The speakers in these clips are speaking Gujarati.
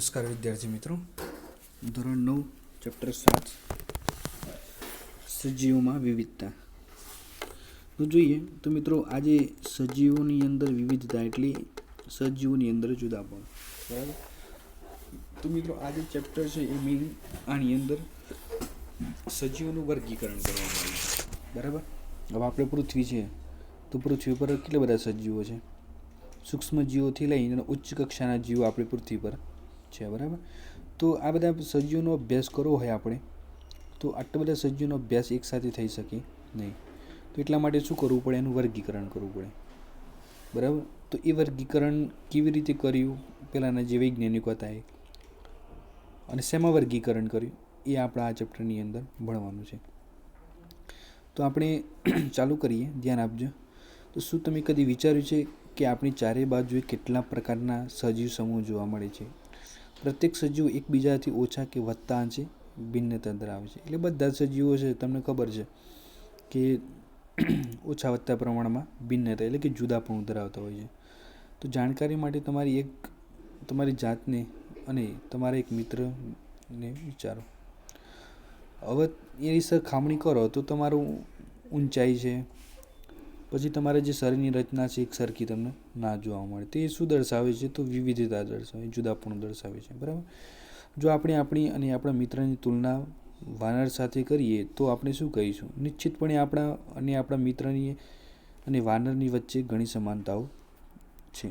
નમસ્કાર વિદ્યાર્થી મિત્રો. ધોરણ નવ ચેપ્ટર સાત, સજીવોમાં વિવિધતા. તો જોઈએ, તો મિત્રો આજે સજીવોની અંદર વિવિધતા એટલે સજીવોની અંદર જુદા પણ. બરાબર? તો મિત્રો આજે ચેપ્ટર છે એ મેઇન આની અંદર સજીવોનું વર્ગીકરણ કરવામાં આવ્યું છે. બરાબર? હવે આપણે પૃથ્વી છે. તો પૃથ્વી પર કેટલા બધા સજીવો છે? સૂક્ષ્મ જીવોથી લઈને ઉચ્ચ કક્ષાના જીવો આપણી પૃથ્વી પર. છે, બરાબર? તો આ બધા સજીવોનો અભ્યાસ કરવો હોય આપણે, તો આટલા બધા સજીવોનો અભ્યાસ એકસાથે થઈ શકે નહીં. તો એટલા માટે શું કરવું પડે? એનું વર્ગીકરણ કરવું પડે. બરાબર? તો એ વર્ગીકરણ કેવી રીતે કર્યું? પહેલાંના જે વૈજ્ઞાનિકો હતા એ. અને શેમાં વર્ગીકરણ કર્યું? એ આપણા આ ચેપ્ટરની અંદર ભણવાનું છે. તો આપણે ચાલુ કરીએ. ધ્યાન આપજો. તો શું તમે કદી વિચાર્યું છે કે આપણી ચારે બાજુએ કેટલા પ્રકારના સજીવ સમૂહ જોવા મળે છે? પ્રત્યેક સજીવ એકબીજાથી ઓછા કે વધતા અંશે ભિન્નતા ધરાવે છે. એટલે બધા સજીવો છે, તમને ખબર છે કે ઓછા વધતા પ્રમાણમાં ભિન્નતા એટલે કે જુદાપણું ધરાવતા હોય છે. તો જાણકારી માટે તમારી એક, તમારી જાતને અને તમારા એક મિત્રને વિચારો. હવે એની સરખામણી કરો તો તમારું ઊંચાઈ છે પછી તમારે જે શરીરની રચના છે એક સરખી તમને ના જોવા મળે. તે શું દર્શાવે છે? તો વિવિધતા દર્શાવે જુદાપણું દર્શાવે છે, બરાબર? જો આપણે આપણી અને આપણા મિત્રની તુલના વાનર સાથે કરીએ, તો આપણે શું કહીશું? નિશ્ચિતપણે આપણા અને આપણા મિત્રની અને વાનરની વચ્ચે ઘણી સમાનતાઓ છે.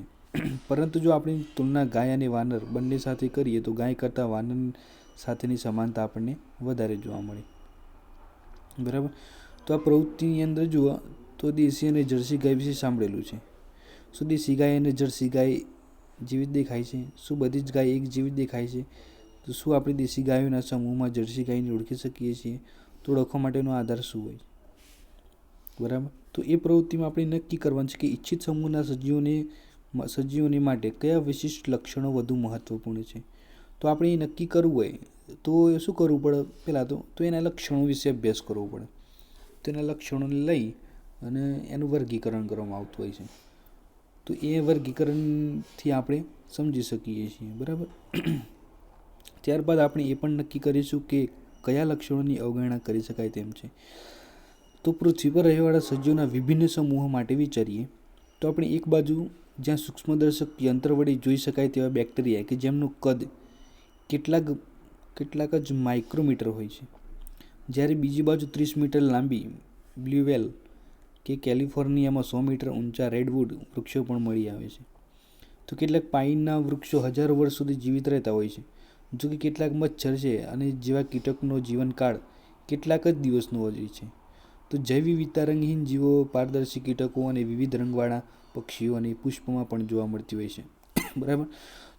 પરંતુ જો આપણી તુલના ગાય અને વાનર બંને સાથે કરીએ, તો ગાય કરતાં વાનર સાથેની સમાનતા આપણને વધારે જોવા મળે. બરાબર? તો આ પ્રવૃત્તિની અંદર જુઓ તો દેશી અને જર્સી ગાય વિશે સાંભળેલું છે. શું દેશી ગાય અને જર્સી ગાય જીવિત દેખાય છે? શું બધી જ ગાય એક જીવિત દેખાય છે? તો શું આપણે દેશી ગાયોના સમૂહમાં જર્સી ગાયને ઓળખી શકીએ છીએ? તો ઓળખવા માટેનો આધાર શું હોય? બરાબર. તો એ પ્રવૃત્તિમાં આપણે નક્કી કરવાનું છે કે ઈચ્છિત સમૂહના સજીવોને સજીવોને માટે કયા વિશિષ્ટ લક્ષણો વધુ મહત્વપૂર્ણ છે? તો આપણે એ નક્કી કરવું હોય, તો શું કરવું પડે? પહેલાં તો તો એના લક્ષણો વિશે અભ્યાસ કરવો પડે. તો એના લક્ષણોને લઈ અને એનું વર્ગીકરણ કરવામાં આવતું હોય છે. તો એ વર્ગીકરણથી આપણે સમજી શકીએ છીએ, બરાબર? ત્યારબાદ આપણે એ પણ નક્કી કરીશું કે કયા લક્ષણોની અવગણના કરી શકાય તેમ છે. તો પૃથ્વી પર રહેવાળા સજીવોના વિભિન્ન સમૂહો માટે વિચારીએ, તો આપણે એક બાજુ જ્યાં સૂક્ષ્મદર્શક યંત્ર વડે જોઈ શકાય તેવા બેક્ટેરિયા કે જેમનું કદ કેટલાક કેટલાક જ માઇક્રોમીટર હોય છે. જ્યારે બીજી બાજુ ત્રીસ મીટર લાંબી, બ્લ્યુવેલ કે કેલિફોર્નિયામાં સો મીટર ઊંચા રેડવુડ વૃક્ષો પણ મળી આવે છે. તો કેટલાક પાઇનના વૃક્ષો હજારો વર્ષ સુધી જીવિત રહેતા હોય છે. જો કે કેટલાક મચ્છર છે અને જેવા કીટકનો જીવનકાળ કેટલાક જ દિવસનો હોય છે. તો જૈવ વિવિધતા રંગહીન જીવો, પારદર્શી કીટકો અને વિવિધ રંગવાળા પક્ષીઓ અને પુષ્પમાં પણ જોવા મળતી હોય છે. બરાબર?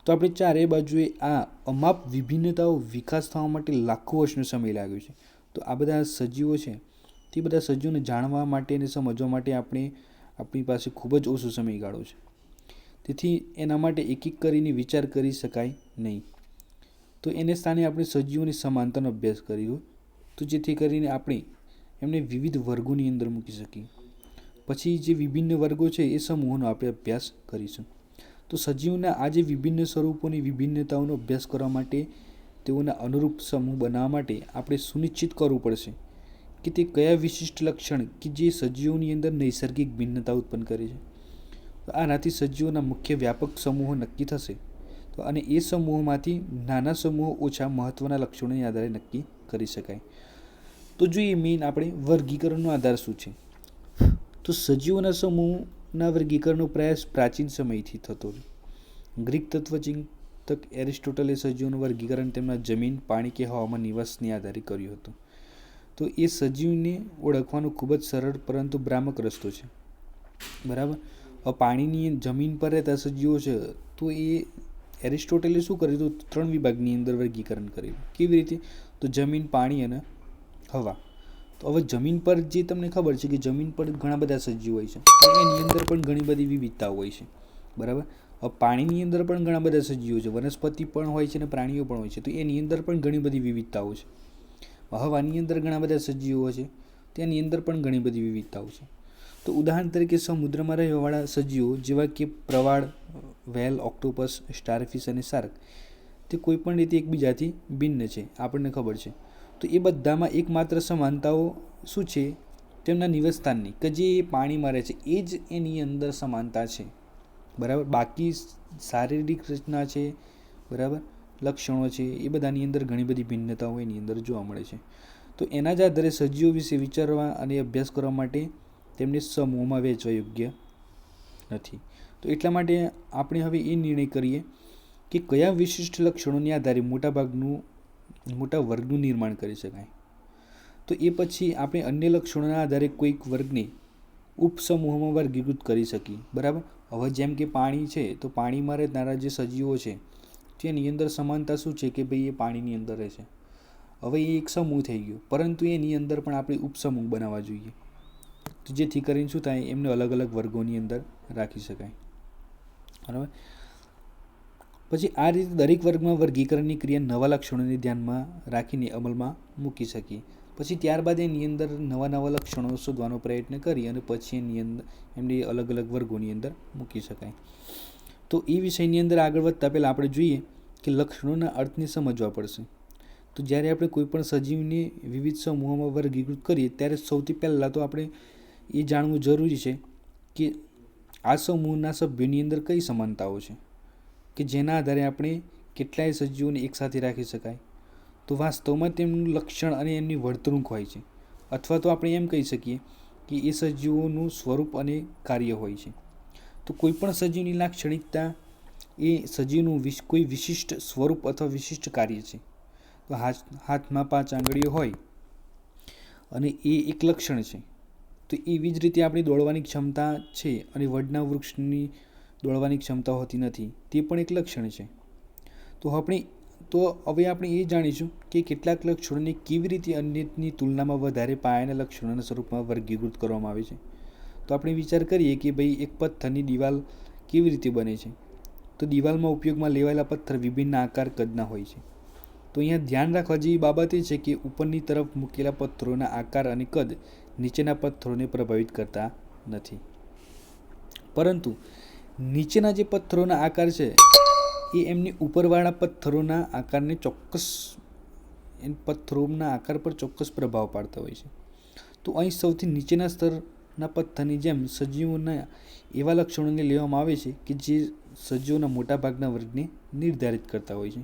તો આપણે ચારે બાજુએ આ અમાપ વિભિન્નતાઓ વિકાસ થવા માટે લાખો વર્ષનો સમય લાગ્યો છે. તો આ બધા સજીવો છે તે બધા સજીવોને જાણવા માટે અને સમજવા માટે આપણે આપણી પાસે ખૂબ જ ઓછો સમયગાળો છે. તેથી એના માટે એક એક કરીને વિચાર કરી શકાય નહીં. તો એને સ્થાને આપણે સજીવોની સમાનતાનો અભ્યાસ કર્યો, તો જેથી કરીને આપણે એમને વિવિધ વર્ગોની અંદર મૂકી શકીએ. પછી જે વિભિન્ન વર્ગો છે એ સમૂહોનો આપણે અભ્યાસ કરીશું. તો સજીવના આ જે વિભિન્ન સ્વરૂપોની વિભિન્નતાઓનો અભ્યાસ કરવા માટે તેઓના અનુરૂપ સમૂહ બનાવવા માટે આપણે સુનિશ્ચિત કરવું પડશે. કે તે કયા વિશિષ્ટ લક્ષણ કે જે સજીવોની અંદર નૈસર્ગિક ભિન્નતા ઉત્પન્ન કરે છે? તો આનાથી સજીવોના મુખ્ય વ્યાપક સમૂહો નક્કી થશે. તો અને એ સમૂહોમાંથી નાના સમૂહો ઓછા મહત્ત્વના લક્ષણોને આધારે નક્કી કરી શકાય. તો જોઈએ મેઇન આપણે વર્ગીકરણનો આધાર શું છે? તો સજીવોના સમૂહના વર્ગીકરણનો પ્રયાસ પ્રાચીન સમયથી થતો ગ્રીક તત્વચિંતક એરિસ્ટોટલે સજીવોનું વર્ગીકરણ તેમના જમીન, પાણી કે હવામાન નિવાસને આધારે કર્યું હતું. તો એ સજીવને ઓળખવાનો ખૂબ જ સરળ પરંતુ ભ્રામક રસ્તો છે. બરાબર? પાણીની જમીન પર રહેતા સજીવો છે, તો એ એરિસ્ટોટલે શું કર્યું? હતું ત્રણ વિભાગની અંદર વર્ગીકરણ કર્યું. કેવી રીતે? તો જમીન, પાણી અને હવા. તો હવે જમીન પર જે તમને ખબર છે કે જમીન પર ઘણા બધા સજીવ હોય છે એની અંદર પણ ઘણી બધી વિવિધતા હોય છે. બરાબર? પાણીની અંદર પણ ઘણા બધા સજીવો છે, વનસ્પતિ પણ હોય છે અને પ્રાણીઓ પણ હોય છે, તો એની અંદર પણ ઘણી બધી વિવિધતાઓ છે. હવાની અંદર ઘણા બધા સજીવો છે, તેની અંદર પણ ઘણી બધી વિવિધતાઓ છે. તો ઉદાહરણ તરીકે સમુદ્રમાં રહેવાવાળા સજીવો જેવા કે પ્રવાળ, વેલ, ઓક્ટોપસ, સ્ટારફિશ અને શાર્ક, તે કોઈપણ રીતે એકબીજાથી ભિન્ન છે, આપણને ખબર છે. તો એ બધામાં એકમાત્ર સમાનતાઓ શું છે? તેમના નિવાસસ્થાનની, કે જે પાણીમાં રહે છે, એ જ એની અંદર સમાનતા છે. બરાબર? બાકી શારીરિક રચના છે, બરાબર? લક્ષણો છે, એ બધાની અંદર ઘણી બધી ભિન્નતાઓ એની અંદર જોવા મળે છે. તો એના જ આધારે સજીવો વિશે વિચારવા અને અભ્યાસ કરવા માટે તેમને સમૂહમાં વહેંચવા યોગ્ય નથી. તો એટલા માટે આપણે હવે એ નિર્ણય કરીએ કે કયા વિશિષ્ટ લક્ષણોને આધારે મોટાભાગનું, મોટા વર્ગનું નિર્માણ કરી શકાય. તો એ પછી આપણે અન્ય લક્ષણોના આધારે કોઈક વર્ગને ઉપસમૂહમાં વર્ગીકૃત કરી શકીએ. બરાબર? હવે જેમ કે પાણી છે, તો પાણીમાં રહેનારા જે સજીવો છે તેની અંદર સમાનતા શું છે કે ભાઈ એ પાણીની અંદર રહે છે? હવે એ એક સમૂહ થઈ ગયો. પરંતુ એની અંદર પણ આપણે ઉપસમૂહ બનાવવા જોઈએ. તો જેથી કરીને શું થાય, એમને અલગ અલગ વર્ગોની અંદર રાખી શકાય. બરાબર? પછી આ રીતે દરેક વર્ગમાં વર્ગીકરણની ક્રિયા નવા લક્ષણોને ધ્યાનમાં રાખીને અમલમાં મૂકી શકીએ. પછી ત્યારબાદ એની અંદર નવા નવા લક્ષણો શોધવાનો પ્રયત્ન કરી અને પછી એની અંદર એમની અલગ અલગ વર્ગોની અંદર મૂકી શકાય. તો એ વિષયની અંદર આગળ વધતા પહેલાં આપણે જોઈએ કે લક્ષણોના અર્થને સમજવા પડશે. તો જ્યારે આપણે કોઈપણ સજીવને વિવિધ સમૂહોમાં વર્ગીકૃત કરીએ, ત્યારે સૌથી પહેલાં તો આપણે એ જાણવું જરૂરી છે કે આ સમૂહના સભ્યોની અંદર કઈ સમાનતાઓ છે, કે જેના આધારે આપણે કેટલાય સજીવોને એકસાથે રાખી શકાય. તો વાસ્તવમાં તેમનું લક્ષણ અને એમની વર્તણૂક હોય છે. અથવા તો આપણે એમ કહી શકીએ કે એ સજીવોનું સ્વરૂપ અને કાર્ય હોય છે. તો કોઈપણ સજીવની લાક્ષણિકતા એ સજીવનું વિશ, કોઈ વિશિષ્ટ સ્વરૂપ અથવા વિશિષ્ટ કાર્ય છે. તો હાથ, હાથમાં પાંચ આંગળીઓ હોય અને એ એક લક્ષણ છે. તો એવી જ રીતે આપણી દોડવાની ક્ષમતા છે અને વડના વૃક્ષની દોડવાની ક્ષમતા હોતી નથી. તે પણ એક લક્ષણ છે. તો આપણે, તો હવે આપણે એ જાણીશું કે કેટલાક લક્ષણોને કેવી રીતે અન્યની તુલનામાં વધારે પાયાના લક્ષણોના સ્વરૂપમાં વર્ગીકૃત કરવામાં આવે છે. તો આપણે વિચાર કરીએ કે ભાઈ એક પથ્થરની દિવાલ કેવી રીતે બને છે? તો દિવાલમાં ઉપયોગમાં લેવાયેલા પથ્થર વિભિન્ન આકાર કદના હોય છે. તો અહીંયા ધ્યાન રાખવા જેવી બાબત એ છે કે ઉપરની તરફ મૂકેલા પથ્થરોના આકાર અને કદ નીચેના પથ્થરોને પ્રભાવિત કરતા નથી. પરંતુ નીચેના જે પથ્થરોના આકાર છે, એ એમની ઉપરવાળા પથ્થરોના આકારને ચોક્કસ પથ્થરોના આકાર પર ચોક્કસ પ્રભાવ પાડતા હોય છે. તો અહીં સૌથી નીચેના સ્તરના પથ્થરની જેમ સજીવોના એવા લક્ષણોને લેવામાં આવે છે કે જે સજીવોના મોટાભાગના વર્ગને નિર્ધારિત કરતા હોય છે.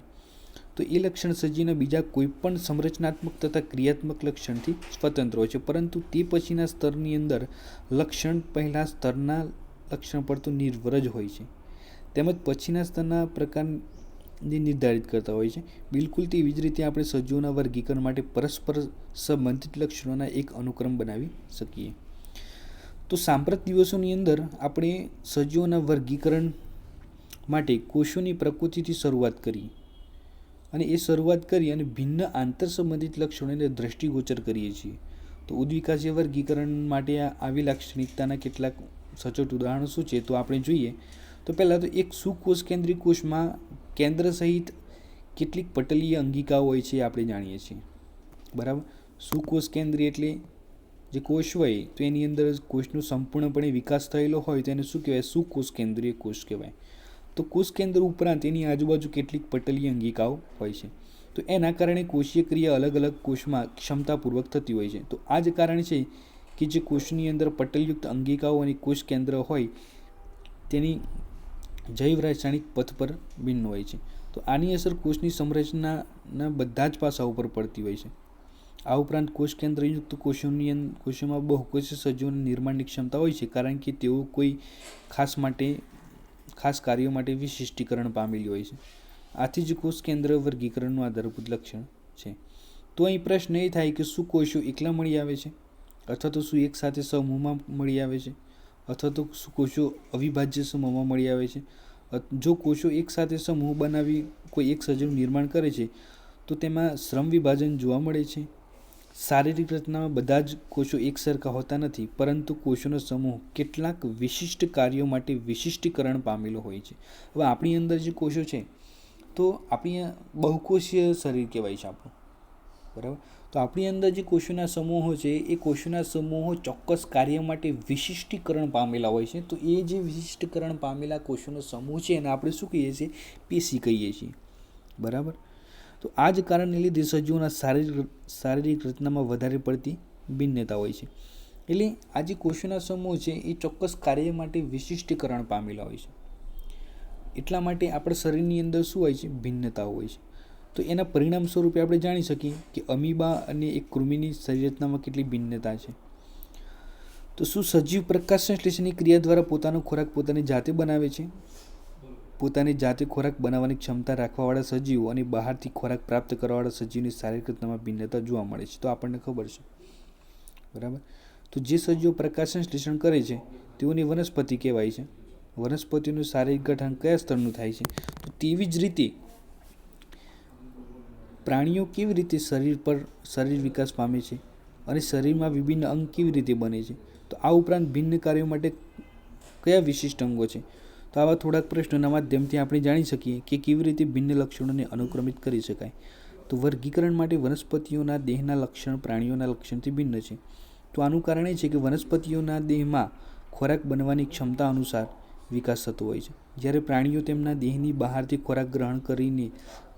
તો એ લક્ષણ સજીવના બીજા કોઈપણ સંરચનાત્મક તથા ક્રિયાત્મક લક્ષણથી સ્વતંત્ર હોય છે. પરંતુ તે પછીના સ્તરની અંદર લક્ષણ પહેલાં સ્તરના લક્ષણ પર તો નિર્ભર જ હોય છે. તેમજ પછીના સ્તરના પ્રકારને નિર્ધારિત કરતા હોય છે. બિલકુલ તેવી જ રીતે આપણે સજીવોના વર્ગીકરણ માટે પરસ્પર સંબંધિત લક્ષણોના એક અનુક્રમ બનાવી શકીએ. તો સાંપ્રત દિવસોની અંદર આપણે સજીવોના વર્ગીકરણ માટે કોષોની પ્રકૃતિથી શરૂઆત કરી. અને એ શરૂઆત કરી અને ભિન્ન આંતર સંબંધિત લક્ષણોને દ્રષ્ટિગોચર કરીએ છીએ. તો ઉદ્વિકાસીય વર્ગીકરણ માટે આવી લાક્ષણિકતાના કેટલાક સચોટ ઉદાહરણો શું છે તો આપણે જોઈએ. તો પહેલાં તો એક સુકોષ કેન્દ્રિય કોષમાં કેન્દ્ર સહિત કેટલીક પટલીય અંગિકાઓ હોય છે આપણે જાણીએ છીએ. બરાબર? સુકોષ કેન્દ્રીય એટલે જે કોષ હોય, તો એની અંદર કોષનો સંપૂર્ણપણે વિકાસ થયેલો હોય, તો એને શું કહેવાય? સુકોષ કેન્દ્રીય કોષ કહેવાય. તો કોષ કેન્દ્ર ઉપરાંત એની આજુબાજુ કેટલીક પટલીય અંગિકાઓ હોય છે. તો એના કારણે કોષીય ક્રિયા અલગ અલગ કોષમાં ક્ષમતાપૂર્વક થતી હોય છે. તો આ જ કારણ છે કે જે કોષની અંદર પટલયુક્ત અંગિકાઓ અને કોષ કેન્દ્ર હોય, તેની જૈવ રાસાયણિક પથ પર ભિન્ન હોય છે. તો આની અસર કોષની સંરચનાના બધા જ પાસાઓ પર પડતી હોય છે. આ ઉપરાંત કોષ કેન્દ્રયુક્ત કોષોની કોષોમાં બહુકોષીય સજીવોની નિર્માણની ક્ષમતા હોય છે, કારણ કે તેઓ કોઈ ખાસ માટે, ખાસ કાર્યો માટે વિશિષ્ટીકરણ પામેલી હોય છે. આથી જ કોષ કેન્દ્ર વર્ગીકરણનું આધારભૂત લક્ષણ છે. તો અહીં પ્રશ્ન એ થાય કે શું કોષો એકલા મળી આવે છે? અથવા તો શું એક સાથે સમૂહમાં મળી આવે છે? અથવા તો શું કોષો અવિભાજ્ય સમૂહમાં મળી આવે છે? જો કોષો એક સાથે સમૂહ બનાવી કોઈ એક સજીવ નિર્માણ કરે છે, તો તેમાં શ્રમ વિભાજન જોવા મળે છે. શારીરિક રચનામાં બધા જ કોષો એક સરખા હોતા નથી, પરંતુ કોષોનો સમૂહ કેટલાક વિશિષ્ટ કાર્યો માટે વિશિષ્ટીકરણ પામેલો હોય છે. હવે આપણી અંદર જે કોષો છે, તો આપણી બહુકોષીય શરીર કહેવાય છે આપણું. બરાબર? તો આપણી અંદર જે કોષોના સમૂહો છે, એ કોષોના સમૂહો ચોક્કસ કાર્ય માટે વિશિષ્ટીકરણ પામેલા હોય છે. તો એ જે વિશિષ્ટીકરણ પામેલા કોષોનો સમૂહ છે, એને આપણે શું કહીએ છીએ? પેશી કહીએ છીએ. બરાબર? તો આ જ કારણને લીધે સજીવોના શારીરિક શારીરિક રચનામાં વધારે પડતી ભિન્નતા હોય છે. એટલે આ જે કોષોના સમૂહ છે, એ ચોક્કસ કાર્ય માટે વિશિષ્ટીકરણ પામેલા હોય છે. એટલા માટે આપણા શરીરની અંદર શું હોય છે? ભિન્નતા હોય છે. તો એના પરિણામ સ્વરૂપે આપણે જાણી શકીએ કે અમીબા અને એક કૃમિની શરીર કેટલી ભિન્નતા છે. તો શું સજીવ પ્રકાશ સંશ્લેષણની ક્રિયા દ્વારા પોતાનો ખોરાક પોતાની જાતે બનાવે છે? પોતાની જાતે ખોરાક બનાવવાની ક્ષમતા રાખવાવાળા સજીવો અને બહારથી ખોરાક પ્રાપ્ત કરવાવાળા સજીવની શારીરિક રચનામાં ભિન્નતા જોવા મળે છે. તો આપણને ખબર છે. બરાબર? તો જે સજીવો પ્રકાશન સંશ્લેષણ કરે છે, તેઓની વનસ્પતિ કહેવાય છે. વનસ્પતિનું શારીરિક ગઠન કયા સ્તરનું થાય છે? તો તેવી જ રીતે પ્રાણીઓ કેવી રીતે શરીર પર શરીર વિકાસ પામે છે અને શરીરમાં વિભિન્ન અંગ કેવી રીતે બને છે? તો આ ઉપરાંત ભિન્ન કાર્યો માટે કયા વિશિષ્ટ અંગો છે? તો આવા થોડાક પ્રશ્નોના માધ્યમથી આપણે જાણી શકીએ કે કેવી રીતે ભિન્ન લક્ષણોને અનુક્રમિત કરી શકાય. તો વર્ગીકરણ માટે વનસ્પતિઓના દેહના લક્ષણ પ્રાણીઓના લક્ષણથી ભિન્ન છે. તો આનું કારણ એ છે કે વનસ્પતિઓના દેહમાં ખોરાક બનવાની ક્ષમતા અનુસાર વિકાસ થતો હોય છે. જ્યારે પ્રાણીઓ તેમના દેહની બહારથી ખોરાક ગ્રહણ કરીને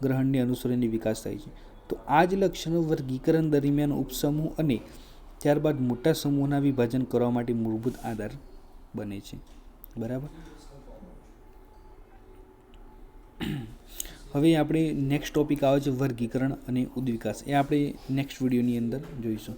ગ્રહણને અનુસરીને વિકાસ થાય છે. તો આ જ લક્ષણો વર્ગીકરણ દરમિયાન ઉપસમૂહ અને ત્યારબાદ મોટા સમૂહના વિભાજન કરવા માટે મૂળભૂત આધાર બને છે. બરાબર? હવે આપણે નેક્સ્ટ ટોપિક આવે છે વર્ગીકરણ અને ઉદ્વિકાસ. એ આપણે નેક્સ્ટ વિડીયોની અંદર જોઈશું.